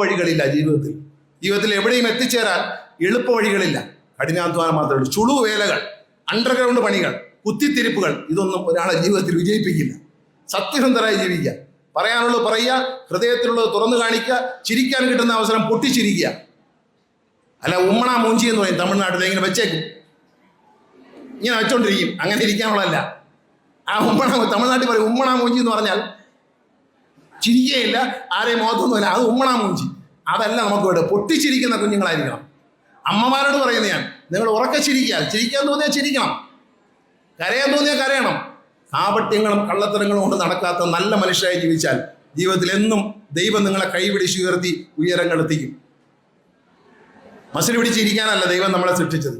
വഴികളില്ല ജീവിതത്തിൽ. ജീവിതത്തിൽ എവിടെയും എത്തിച്ചേരാൻ എളുപ്പ വഴികളില്ല. കഠിനാധ്വാനം മാത്രമേ ഉള്ളൂ. ചുളു വേലകൾ അണ്ടർഗ്രൗണ്ട് പണികൾ കുത്തിത്തിരിപ്പുകൾ ഇതൊന്നും ഒരാളെ ജീവിതത്തിൽ വിജയിപ്പിക്കില്ല. സത്യസന്ധരായി ജീവിക്കുക. പറയാനുള്ളത് പറയുക ഹൃദയത്തിലുള്ളത് തുറന്നു കാണിക്കുക ചിരിക്കാൻ കിട്ടുന്ന അവസരം പൊട്ടിച്ചിരിക്കുക. അല്ല ഉമ്മണ മൂഞ്ചി എന്ന് പറയും തമിഴ്നാട്ടിൽ ഇങ്ങനെ വെച്ചേക്കും. ഇങ്ങനെ വെച്ചോണ്ടിരിക്കും. അങ്ങനെ ഇരിക്കാനുള്ളതല്ല. ആ ഉമ്മണ തമിഴ്നാട്ടിൽ പറയും ഉമ്മണ മൂഞ്ചി എന്ന് പറഞ്ഞാൽ ചിരിക്കുകയില്ല ആരെയും മുഖത്തൊന്നുമില്ല അത് ഉമ്മണാ മൂഞ്ചി. അതല്ല നമുക്ക് വേണ്ട പൊട്ടിച്ചിരിക്കുന്ന കുഞ്ഞുങ്ങളായിരിക്കണം. അമ്മമാരോട് പറയുന്ന ഞാൻ. നിങ്ങൾ ഉറക്കെ ചിരിക്കുക ചിരിക്കാൻ തോന്നിയാൽ ചിരിക്കണം. കരയാൻ തോന്നിയാൽ കരയണം. കാപട്യങ്ങളും കള്ളത്തരങ്ങളും കൊണ്ട് നടക്കാത്ത നല്ല മനുഷ്യരായി ജീവിച്ചാൽ ജീവിതത്തിൽ എന്നും ദൈവം നിങ്ങളെ കൈപിടിച്ച് ഉയർത്തി ഉയരങ്ങളെത്തിക്കും മസിൽ പിടിച്ചിരിക്കാനല്ല ദൈവം നമ്മളെ സൃഷ്ടിച്ചത്.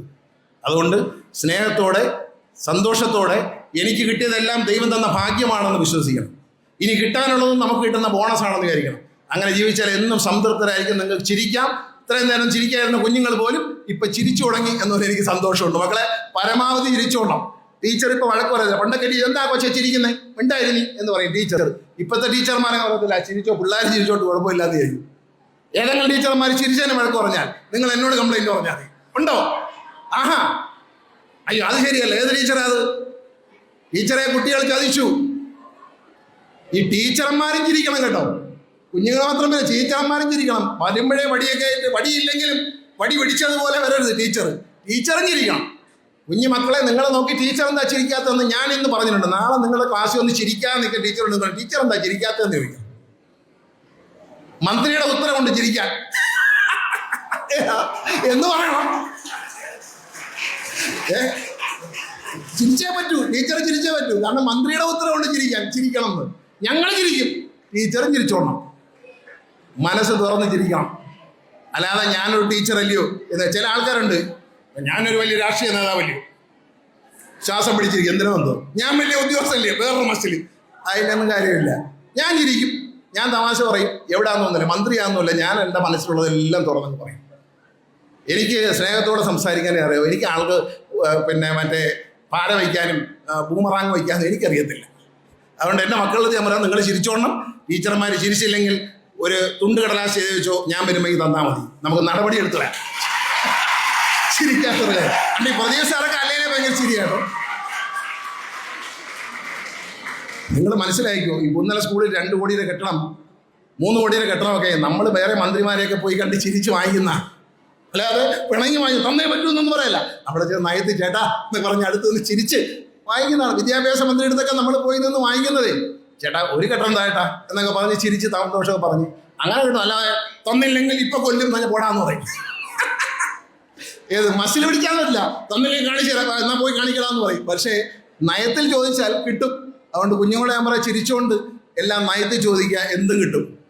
അതുകൊണ്ട് സ്നേഹത്തോടെ സന്തോഷത്തോടെ എനിക്ക് കിട്ടിയതെല്ലാം ദൈവം തന്ന ഭാഗ്യമാണെന്ന് വിശ്വസിക്കണം. ഇനി കിട്ടാനുള്ളതും നമുക്ക് കിട്ടുന്ന ബോണസ് ആണെന്ന് വിചാരിക്കണം. അങ്ങനെ ജീവിച്ചാൽ എന്നും സംതൃപ്തരായിരിക്കും. നിങ്ങൾക്ക് ചിരിക്കാം. ഇത്രയും നേരം ചിരിക്കായിരുന്ന കുഞ്ഞുങ്ങൾ പോലും ഇപ്പൊ ചിരിച്ചു തുടങ്ങി എന്നൊരു എനിക്ക് സന്തോഷമുണ്ട്. മക്കളെ പരമാവധി ചിരിച്ചോണം. ടീച്ചർ ഇപ്പൊ വഴക്ക് പറയില്ല പണ്ടൊക്കെ ടീച്ചർ എന്താ കൊച്ചെ ചിരിക്കുന്നേ? ഉണ്ടായിരുന്നു എന്ന് പറയും ടീച്ചർ ഇപ്പോഴത്തെ ടീച്ചർമാരെ പറയത്തില്ല ചിരിച്ചോ പിള്ളേർ ചിരിച്ചോട്ട് കുഴപ്പമില്ലാതെ വിചാരിക്കും. ഏതെങ്കിലും ടീച്ചർമാർ ചിരിച്ചതിന് വഴക്ക് പറഞ്ഞാൽ നിങ്ങൾ എന്നോട് കംപ്ലൈന്റ് പറഞ്ഞാൽ മതി. ഉണ്ടോ? ആഹാ. അയ്യോ അത് ശരിയല്ല. ഏത് ടീച്ചറാ അത്? ടീച്ചറെ കുട്ടികൾ ചതിച്ചു. ഈ ടീച്ചർമാരും ചിരിക്കണം കേട്ടോ. കുഞ്ഞുങ്ങൾ മാത്രമല്ല ടീച്ചർമാരും ചിരിക്കണം. വരുമ്പോഴേ വടിയൊക്കെ വടിയില്ലെങ്കിലും വടി പിടിച്ചതുപോലെ വരരുത് ടീച്ചർ. ടീച്ചറും ചിരിക്കണം. കുഞ്ഞു മക്കളെ നിങ്ങളെ നോക്കി ടീച്ചർ എന്താ ചിരിക്കാത്തതെന്ന് ഞാൻ ഇന്ന് പറഞ്ഞിട്ടുണ്ട്. നാളെ നിങ്ങളുടെ ക്ലാസ്സിൽ ഒന്ന് ചിരിക്കാൻ നിൽക്കുക ടീച്ചർ ഉണ്ട് ടീച്ചർ എന്താ ചിരിക്കാത്തതെന്ന് ചോദിക്കാം. മന്ത്രിയുടെ ഉത്തരവുണ്ട് ചിരിക്കാൻ. എന്ന് പറയണം. ഏ? ചിരിച്ചേ പറ്റൂ. ടീച്ചർ ചിരിച്ചേ പറ്റൂ. കാരണം മന്ത്രിയുടെ ഉത്തരവുണ്ട് ചിരിക്കാൻ. ചിരിക്കണം എന്ന്. ഞങ്ങൾ ചിരിക്കും. ടീച്ചറും ചിരിച്ചോണം. മനസ്സ് തുറന്ന് ചിരിക്കണം. അല്ലാതെ ഞാനൊരു ടീച്ചർ അല്ലയോ എന്ന് ചില ആൾക്കാരുണ്ട്. ഞാനൊരു വലിയ രാഷ്ട്രീയ നേതാവല്ലയോ ശ്വാസം പിടിച്ചിരിക്കും. എന്തിനോ എന്തോ? ഞാൻ വലിയ ഉദ്യോഗസ്ഥല്ലേ വേറൊരു മസ്റ്റിൽ അതിലൊന്നും കാര്യമില്ല. ഞാൻ ചിരിക്കും. ഞാൻ തമാശ പറയും. എവിടാന്നൊന്നുമില്ല മന്ത്രിയാണെന്നില്ല ഞാൻ എന്റെ മനസ്സിലുള്ളതെല്ലാം തുറന്നു പറയും. എനിക്ക് സ്നേഹത്തോടെ സംസാരിക്കാനേ അറിയാം. എനിക്ക് ആൾക്ക് പിന്നെ മറ്റേ പാര വയ്ക്കാനും ബൂമറാങ് വയ്ക്കാനും എനിക്കറിയത്തില്ല. അതുകൊണ്ട് എന്റെ മക്കളുടെ ഞാൻ പറയാം നിങ്ങൾ ചിരിച്ചോണം. ടീച്ചർമാർ ചിരിച്ചില്ലെങ്കിൽ ഒരു തുണ്ട് കടലാസ് ചെയ്ത് വെച്ചോ ഞാൻ വരുമ്പോൾ തന്നാൽ മതി. നമുക്ക് നടപടി എടുത്തു വരാം ചിരിക്കാത്തത് ഈ പ്രദേശക്കാരൊക്കെ അല്ലേനെ ഭയങ്കര ചിരിയാട്ടോ. നിങ്ങൾ മനസ്സിലായിക്കോ ഈ ഒന്നര സ്കൂളിൽ രണ്ട് കോടിയുടെ കെട്ടണം മൂന്ന് കോടിയുടെ കെട്ടണമൊക്കെ നമ്മൾ വേറെ മന്ത്രിമാരെയൊക്കെ പോയി കണ്ട് ചിരിച്ച് വാങ്ങിക്കുന്ന അല്ലാതെ പിണങ്ങി വാങ്ങി തന്നേ പറ്റൂന്നൊന്നും പറയല്ല. അവിടെ നയത്തിൽ നയത്തി ചേട്ടാ എന്ന് പറഞ്ഞ് അടുത്ത് നിന്ന് ചിരിച്ച് വാങ്ങിക്കുന്നതാണ് വിദ്യാഭ്യാസ മന്ത്രിയുടെ അടുത്തൊക്കെ നമ്മൾ പോയി നിന്ന് വാങ്ങിക്കുന്നതേ ചേട്ടാ ഒരു ഘട്ടം താഴട്ടാ എന്നൊക്കെ പറഞ്ഞ് ചിരിച്ച് താമസമൊക്കെ പറഞ്ഞ്. അങ്ങനെ കിട്ടും. അല്ലാതെ തന്നില്ലെങ്കിൽ ഇപ്പൊ കൊല്ലും തന്നെ പോടാന്ന് പറയും. ഏത്? മസിൽ പിടിക്കാൻ പറ്റില്ല. തന്നില്ലെങ്കിൽ കാണിച്ചു എന്നാ പോയി കാണിക്കലാന്ന് പറയും. പക്ഷേ നയത്തിൽ ചോദിച്ചാൽ കിട്ടും. അതുകൊണ്ട് കുഞ്ഞുങ്ങളെ ഞാൻ പറയാം ചിരിച്ചുകൊണ്ട് എല്ലാം നയത്തിൽ ചോദിക്കുക എന്തും കിട്ടും?